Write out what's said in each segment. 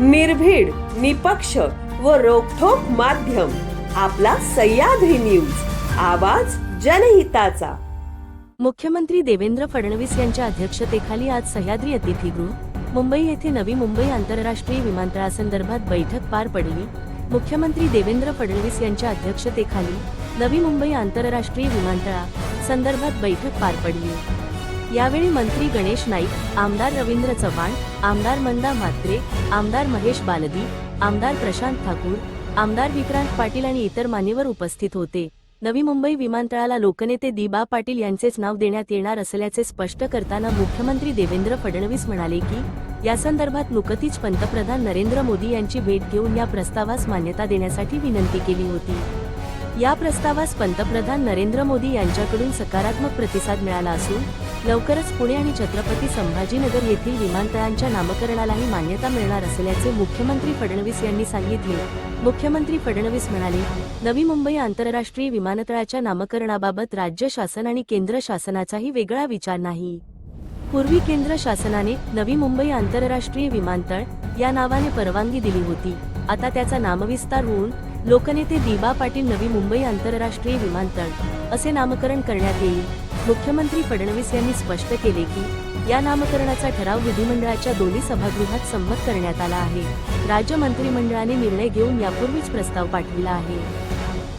निर्भीड निपक्ष व रोखोक माध्यम. आपला सह्याद्री न्यूज. आवाज जनहिताचा. मुख्यमंत्री देवेंद्र फडणवीस यांच्या अध्यक्षतेखाली आज सह्याद्री अतिथीगृह मुंबई येथे नवी मुंबई आंतरराष्ट्रीय विमानतळासंदर्भात बैठक पार पडली. मुख्यमंत्री देवेंद्र फडणवीस यांच्या अध्यक्षतेखाली नवी मुंबई आंतरराष्ट्रीय विमानतळा संदर्भात बैठक पार पडली. यावेळी मंत्री गणेश नाईक आमदार रवींद्र चव्हाण आमदार मंदा म्हात्रे आमदार महेश बालदी आमदार प्रशांत ठाकूर आमदार विक्रांत पाटील आणि इतर मान्यवर उपस्थित होते. नवी मुंबई विमानतळाला लोकनेते दिबा पाटील यांचेच नाव देण्यात येणार असल्याचे स्पष्ट करताना मुख्यमंत्री देवेंद्र फडणवीस म्हणाले की यासंदर्भात नुकतीच पंतप्रधान नरेंद्र मोदी यांची भेट घेऊन या प्रस्तावास मान्यता देण्यासाठी विनंती केली होती. या प्रस्तावास पंतप्रधान नरेंद्र मोदी यांच्याकडून सकारात्मक प्रतिसाद मिळाला असून लवकरच पुणे आणि छत्रपती संभाजीनगर येथील विमानतळांच्या नामकरणालाही मान्यता मिळणार असल्याचे मुख्यमंत्री फडणवीस यांनी सांगितले. मुख्यमंत्री फडणवीस म्हणाले नवी मुंबई आंतरराष्ट्रीय विमानतळाच्या नामकरणाबाबत राज्य शासन आणि केंद्र शासनाचाही वेगळा विचार नाही. पूर्वी केंद्र शासनाने नवी मुंबई आंतरराष्ट्रीय विमानतळ या नावाने परवानगी दिली होती. आता त्याचा नामविस्तार होऊन लोकनेते दिबा पाटील नवी मुंबई आंतरराष्ट्रीय विमानतळ असे नामकरण करण्यात येईल. मुख्यमंत्री फडणवीस यांनी स्पष्ट केले की या नामकरणाचा ठराव विधिमंडळाच्या दोन्ही सभागृहात संमत करण्यात आला आहे. राज्य मंत्रिमंडळाने निर्णय घेऊन यापूर्वीच प्रस्ताव पाठविला आहे.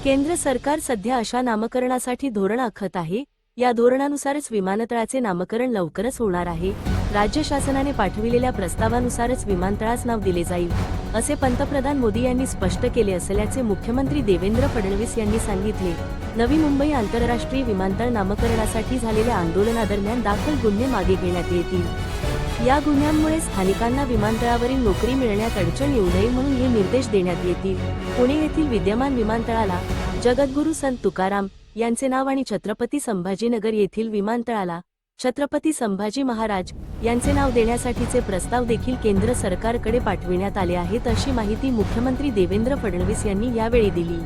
केंद्र सरकार सध्या अशा नामकरणासाठी धोरण आखत आहे. या धोरणानुसारच विमानतळाचे नामकरण लवकरच होणार आहे. राज्य शासनाने पाठविलेल्या प्रस्तावानुसारच विमानतळास नाव दिले जाईल. असे पंतप्रधान मोदी यांनी स्पष्ट केले असल्याचे मुख्यमंत्री देवेंद्र फडणवीस यांनी सांगितले. नवी मुंबई आंतरराष्ट्रीय विमानतळ नामकरणासाठी झालेल्या आंदोलनादरम्यान दाखल गुन्हे मागे घेण्यात येतील. या गुन्ह्यांमुळे स्थानिकांना विमानतळावरील नोकरी मिळण्यात अडचण येऊ नये म्हणून हे निर्देश देण्यात येतील. पुणे येथील विद्यमान विमानतळाला जगद्गुरू संत तुकाराम यांचे नाव आणि छत्रपती संभाजीनगर येथील विमानतळाला छत्रपती संभाजी महाराज यांचे नाव देण्यासाठीचे प्रस्ताव देखील केंद्र सरकारकडे पाठविण्यात आले आहेत अशी माहिती मुख्यमंत्री देवेंद्र फडणवीस यांनी यावेळी दिली.